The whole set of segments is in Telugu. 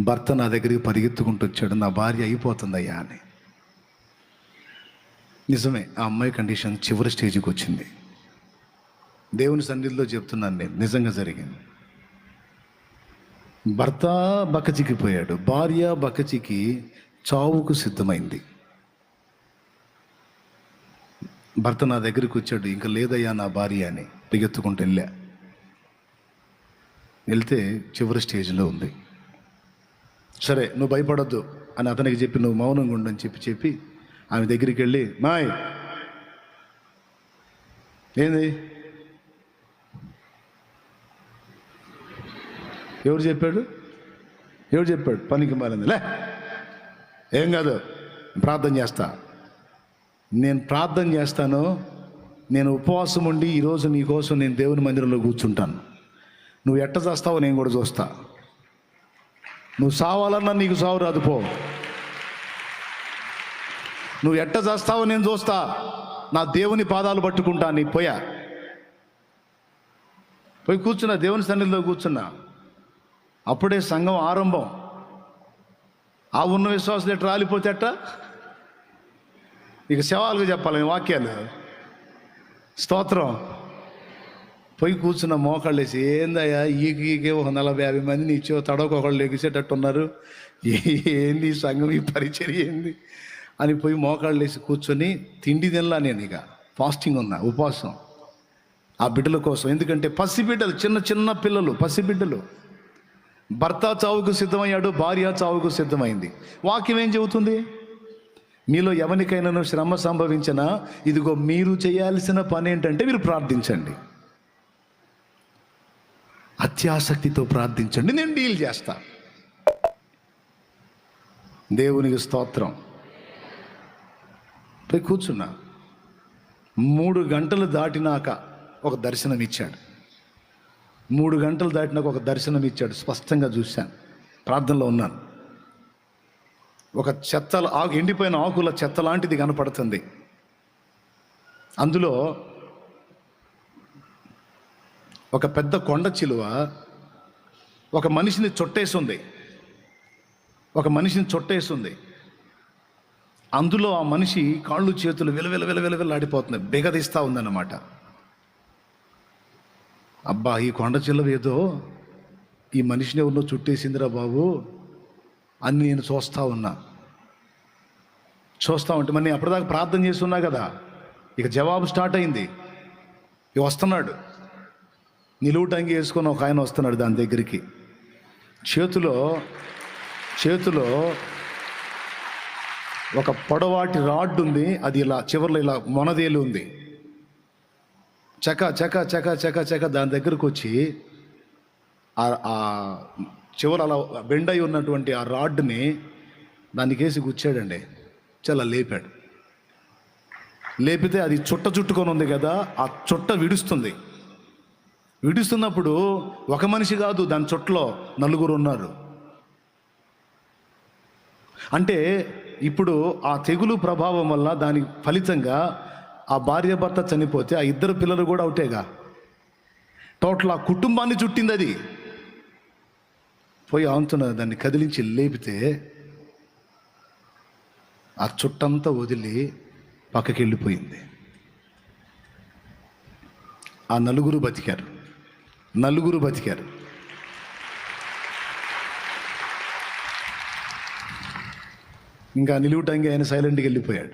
భర్త నా దగ్గరికి పరిగెత్తుకుంటూ వచ్చాడు. నా భార్య అయిపోతుందయ్యా అని. నిజమే ఆ అమ్మాయి కండిషన్ చివరి స్టేజ్కి వచ్చింది. దేవుని సన్నిధిలో చెప్తున్నాను నేను నిజంగా జరిగింది. భర్త బక్కచిక్కిపోయాడు భార్య బకచికి చావుకు సిద్ధమైంది. భర్త నా దగ్గరికి వచ్చాడు. ఇంకా లేదయ్యా నా భార్య అని పరిగెత్తుకుంటూ వెళ్ళా. వెళ్తే చివరి స్టేజ్లో ఉంది. సరే నువ్వు భయపడొద్దు అని అతనికి చెప్పి నువ్వు మౌనంగా ఉండని చెప్పి చెప్పి ఆమె దగ్గరికి వెళ్ళి మాయ్! ఏంది? ఎవరు చెప్పాడు? ఎవరు చెప్పాడు? పనికి మారింది లే! ఏం కాదు ప్రార్థన చేస్తా. నేను ప్రార్థన చేస్తాను నేను ఉపవాసం ఉండి ఈరోజు నీకోసం నేను దేవుని మందిరంలో కూర్చుంటాను. నువ్వు ఎట్ట చేస్తావో నేను కూడా చూస్తా. నువ్వు సావాలన్నా నీకు సావు రాదు పో. నువ్వు ఎట్ట చేస్తావో నేను చూస్తా. నా దేవుని పాదాలు పట్టుకుంటా నీ పోయా. పోయి కూర్చున్నా దేవుని సన్నిధిలో కూర్చున్నా. అప్పుడే సంఘం ఆరంభం. ఆ ఉన్న విశ్వాసం ఎట్ట రాలిపోతే అట్ట ఇక శవాలుగా చెప్పాలి వాక్యాలు. స్తోత్రం. పోయి కూర్చున్న మోకాళ్ళు వేసి ఏందయ్యా ఈకి ఈకే ఒక నలభై యాభై మందిని ఇచ్చో తడవకొకళ్ళు లెగిసేటట్టు ఉన్నారు ఏ- ఏంది సంఘం? ఈ పరిచర్య ఏంది? అని పోయి మోకాళ్ళు వేసి కూర్చొని తిండి తినలా నేను ఇక. ఫాస్టింగ్ ఉన్నా ఉపవాసం. ఆ బిడ్డల కోసం. ఎందుకంటే పసిబిడ్డలు చిన్న చిన్న పిల్లలు పసిబిడ్డలు భర్త చావుకు సిద్ధమయ్యాడు భార్య చావుకు సిద్ధమైంది. వాక్యం ఏం చెబుతుంది? మీలో ఎవరికైనాను శ్రమ సంభవించినా ఇదిగో మీరు చేయాల్సిన పని ఏంటంటే మీరు ప్రార్థించండి. అత్యాసక్తితో ప్రార్థించండి నేను డీల్ చేస్తా. దేవునికి స్తోత్రం. పోయి కూర్చున్నా. మూడు గంటలు దాటినాక ఒక దర్శనం ఇచ్చాడు. మూడు గంటలు దాటినాక ఒక దర్శనం ఇచ్చాడు స్పష్టంగా చూశాను. ప్రార్థనలో ఉన్నాను. ఒక చెత్తల ఆకు ఎండిపోయిన ఆకుల చెత్త లాంటిది కనపడుతుంది. అందులో ఒక పెద్ద కొండ చిలువ ఒక మనిషిని చుట్టేస్తుంది ఒక మనిషిని చుట్టేస్తుంది అందులో ఆ మనిషి కాళ్ళు చేతులు విలవిల విలవిల విలాడిపోతుంది బిగదీస్తూ ఉందన్నమాట. అబ్బా ఈ కొండ చిలువ ఏదో ఈ మనిషిని ఎవరినో చుట్టేసిందిరా బాబు అని నేను చూస్తూ ఉన్నా. చూస్తూ ఉంటే మరి నేను అప్పటిదాకా ప్రార్థన చేస్తున్నా కదా. ఇక జవాబు స్టార్ట్ అయింది. ఇక వస్తున్నాడు. నిలువుటంగి వేసుకొని ఒక ఆయన వస్తున్నాడు దాని దగ్గరికి. చేతిలో చేతిలో ఒక పొడవాటి రాడ్ ఉంది అది ఇలా చివర్లో ఇలా మొనదేలు ఉంది. చక చక చక చక చక దాని దగ్గరకు వచ్చి ఆ- చివరి చివర అలా బెండ్ అయి ఉన్నటువంటి ఆ రాడ్ని వేసి గుచ్చాడండి. చాలా లేపాడు. లేపితే అది చుట్ట చుట్టుకొని ఉంది కదా ఆ చుట్ట విడుస్తుంది. విడుస్తున్నప్పుడు ఒక మనిషి కాదు దాని చుట్టలో నలుగురు ఉన్నారు. అంటే ఇప్పుడు ఆ తెగులు ప్రభావం వల్ల దాని ఫలితంగా ఆ భార్య భర్త చనిపోతే ఆ ఇద్దరు పిల్లలు కూడా ఒకటేగా టోటల్ ఆ కుటుంబాన్ని చుట్టింది అది. పోయి ఆంతున్న దాన్ని కదిలించి లేపితే ఆ చుట్టంతా వదిలి పక్కకి వెళ్ళిపోయింది ఆ నలుగురు బతికారు. నలుగురు బతికారు. ఇంకా నిలువుటంగా ఆయన సైలెంట్గా వెళ్ళిపోయాడు.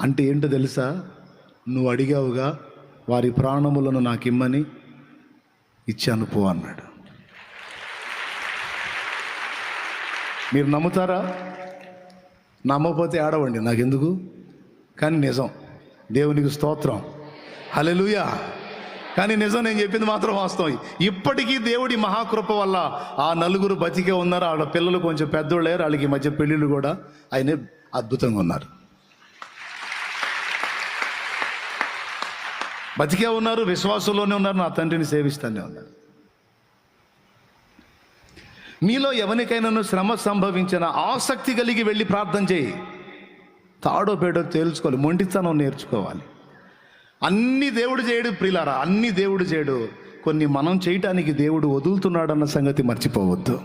అంటే ఏంటో తెలుసా? నువ్వు అడిగావుగా వారి ప్రాణములను నాకు ఇమ్మని ఇచ్చాను పో అన్నాడు. మీరు నమ్ముతారా? నమ్మకపోతే ఆడవండి నాకెందుకు? కానీ నిజం దేవునికి స్తోత్రం. హలెలుయా కానీ నిజం నేను చెప్పింది మాత్రం వాస్తవం. ఇప్పటికీ దేవుడి మహాకృప వల్ల ఆ నలుగురు బతికే ఉన్నారు. వాళ్ళ పిల్లలు కొంచెం పెద్దోళ్ళారు వాళ్ళకి మధ్య పెళ్ళిళ్ళు కూడా ఆయన అద్భుతంగా ఉన్నారు. బతికే ఉన్నారు విశ్వాసంలోనే ఉన్నారు నా తండ్రిని సేవిస్తానే ఉన్నారు. మీలో ఎవరికైనాను శ్రమ సంభవించిన ఆసక్తి కలిగి వెళ్ళి ప్రార్థన చేయి. తాడో పేడో తేల్చుకోవాలి. మొండితనం నేర్చుకోవాలి. అన్ని దేవుడు చేయడు ప్రిలారా అన్ని దేవుడు చేయడు. కొన్ని మనం చేయటానికి దేవుడు వదులుతున్నాడన్న సంగతి మర్చిపోవద్దు.